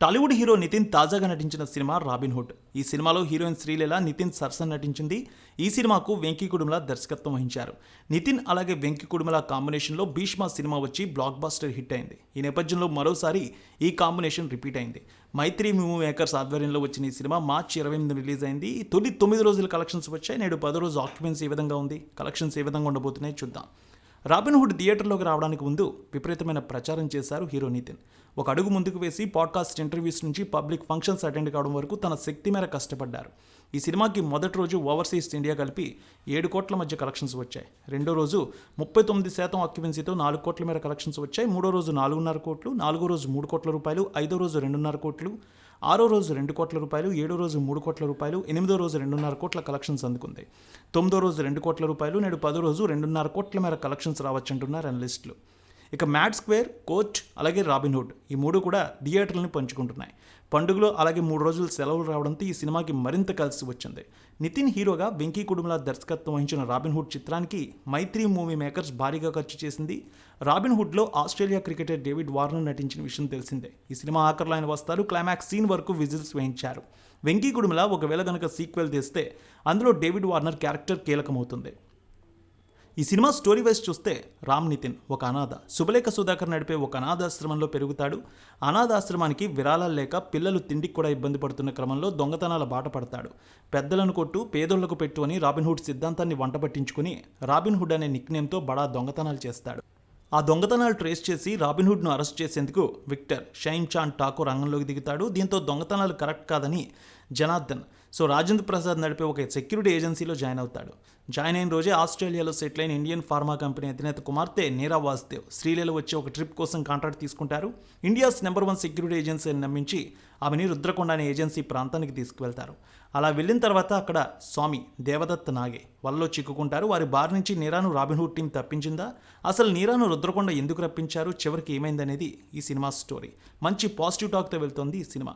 Tollywood hero Nitin తాజాగా నటించిన cinema robin hood. ఈ సినిమాలో హీరోయిన్ శ్రీలీల నితిన్ సరసన నటించింది. ఈ సినిమాకు వెంకీ కుడుమల దర్శకత్వం వహించారు. నితిన్ అలాగే వెంకీ కుడుమల కాంబినేషన్లో భీష్మ సినిమా వచ్చి బ్లాక్ బాస్టర్ హిట్ అయింది. ఈ నేపథ్యంలో మరోసారి ఈ కాంబినేషన్ రిపీట్ అయింది. మైత్రి మూవీ మేకర్స్ ఆధ్వర్యంలో వచ్చిన ఈ సినిమా మార్చి ఇరవై ఎనిమిది రిలీజ్ అయింది. తొలి తొమ్మిది రోజుల కలెక్షన్స్ వచ్చాయి. నేడు పది రోజు ఆక్యుపెన్సీ ఏ విధంగా ఉంది? కలెక్షన్స్ ఏ విధంగా ఉండబోతున్నాయి చూద్దాం. రాబిన్ హుడ్ థియేటర్లోకి రావడానికి ముందు విపరీతమైన ప్రచారం చేశారు హీరో నితిన్. ఒక అడుగు ముందుకు వేసి పాడ్కాస్ట్ ఇంటర్వ్యూస్ నుంచి పబ్లిక్ ఫంక్షన్స్ అటెండ్ కావడం వరకు తన శక్తి మేర కష్టపడ్డారు. ఈ సినిమాకి మొదటి రోజు ఓవర్సీస్ ఇండియా కలిపి ఏడు కోట్ల మధ్య కలెక్షన్స్ వచ్చాయి. రెండో రోజు ముప్పై తొమ్మిది శాతం ఆక్యుపెన్సీతో నాలుగు కోట్ల మేర కలెక్షన్స్ వచ్చాయి. మూడో రోజు నాలుగున్నర కోట్లు నాలుగో రోజు మూడు కోట్ల రూపాయలు ఐదో రోజు రెండున్నర కోట్లు ఆరో రోజు రెండు కోట్ల రూపాయలు ఏడో రోజు మూడు కోట్ల రూపాయలు ఎనిమిదో రోజు రెండున్నర కోట్ల కలెక్షన్స్ అందుకుంది. తొమ్మిదో రోజు రెండు కోట్ల రూపాయలు నేడు పదో రోజు రెండున్నర కోట్ల మేర కలెక్షన్స్ రావచ్చంటున్నారు అనలిస్టులు ఇక మ్యాట్ స్క్వేర్ కోచ్ అలాగే రాబిన్హుడ్ ఈ మూడు కూడా థియేటర్లను పంచుకుంటున్నాయి. పండుగలో అలాగే మూడు రోజులు సెలవులు రావడంతో ఈ సినిమాకి మరింత కలిసి వచ్చింది. నితిన్ హీరోగా వెంకీ కుడుమల దర్శకత్వం వహించిన రాబిన్హుడ్ చిత్రానికి మైత్రి మూవీ మేకర్స్ భారీగా ఖర్చు చేసింది. రాబిన్హుడ్లో ఆస్ట్రేలియా క్రికెటర్ డేవిడ్ వార్నర్ నటించిన విషయం తెలిసిందే. ఈ సినిమా ఆఖరిలో ఆయన వస్తారు. క్లైమాక్స్ సీన్ వరకు విజిల్స్ వేయించారు. వెంకీ కుడుమల ఒకవేళ గనక సీక్వెల్ తీస్తే అందులో డేవిడ్ వార్నర్ క్యారెక్టర్ కీలకమవుతుంది. ఈ సినిమా స్టోరీ వైజ్ చూస్తే రామ్ నితిన్ ఒక అనాథ శుభలేఖ సుధాకర్ నడిపే ఒక అనాథాశ్రమంలో పెరుగుతాడు. అనాథాశ్రమానికి విరాళాలు లేక పిల్లలు తిండికి కూడా ఇబ్బంది పడుతున్న క్రమంలో దొంగతనాల బాట పడతాడు. పెద్దలను కొట్టు పేదోళ్ళకు పెట్టు అని రాబిన్హుడ్ సిద్ధాంతాన్ని వంట పట్టించుకుని రాబిన్హుడ్ అనే నిక్నేమ్తో బడా దొంగతనాలు చేస్తాడు. ఆ దొంగతనాలు ట్రేస్ చేసి రాబిన్హుడ్ను అరెస్ట్ చేసేందుకు విక్టర్ షైన్ చాన్ ఠాకూర్ రంగంలోకి దిగుతాడు. దీంతో దొంగతనాలు కరెక్ట్ కాదని జనార్దన్ సో రాజేంద్ర ప్రసాద్ నడిపే ఒక సెక్యూరిటీ ఏజెన్సీలో జాయిన్ అవుతాడు. జాయిన్ అయిన రోజే ఆస్ట్రేలియాలో సెటిల్ అయిన ఇండియన్ ఫార్మా కంపెనీ అధినేత కుమార్తె నీరా వాసుదేవ్ శ్రీలీల వచ్చి ఒక ట్రిప్ కోసం కాంట్రాక్ట్ తీసుకుంటారు. India's number one security agency అని నమ్మించి ఆమెని రుద్రకొండ అనే ఏజెన్సీ ప్రాంతానికి తీసుకువెళ్తారు. అలా వెళ్ళిన తర్వాత అక్కడ స్వామి దేవదత్త నాగే వలలో చిక్కుకుంటారు. వారి బారి నుంచి నీరాను రాబిన్హుడ్ టీం తప్పించిందా? అసలు నీరాను రుద్రకొండ ఎందుకు రప్పించారు? చివరికి ఏమైందనేది ఈ సినిమా స్టోరీ. మంచి పాజిటివ్ టాక్తో వెళ్తోంది ఈ సినిమా.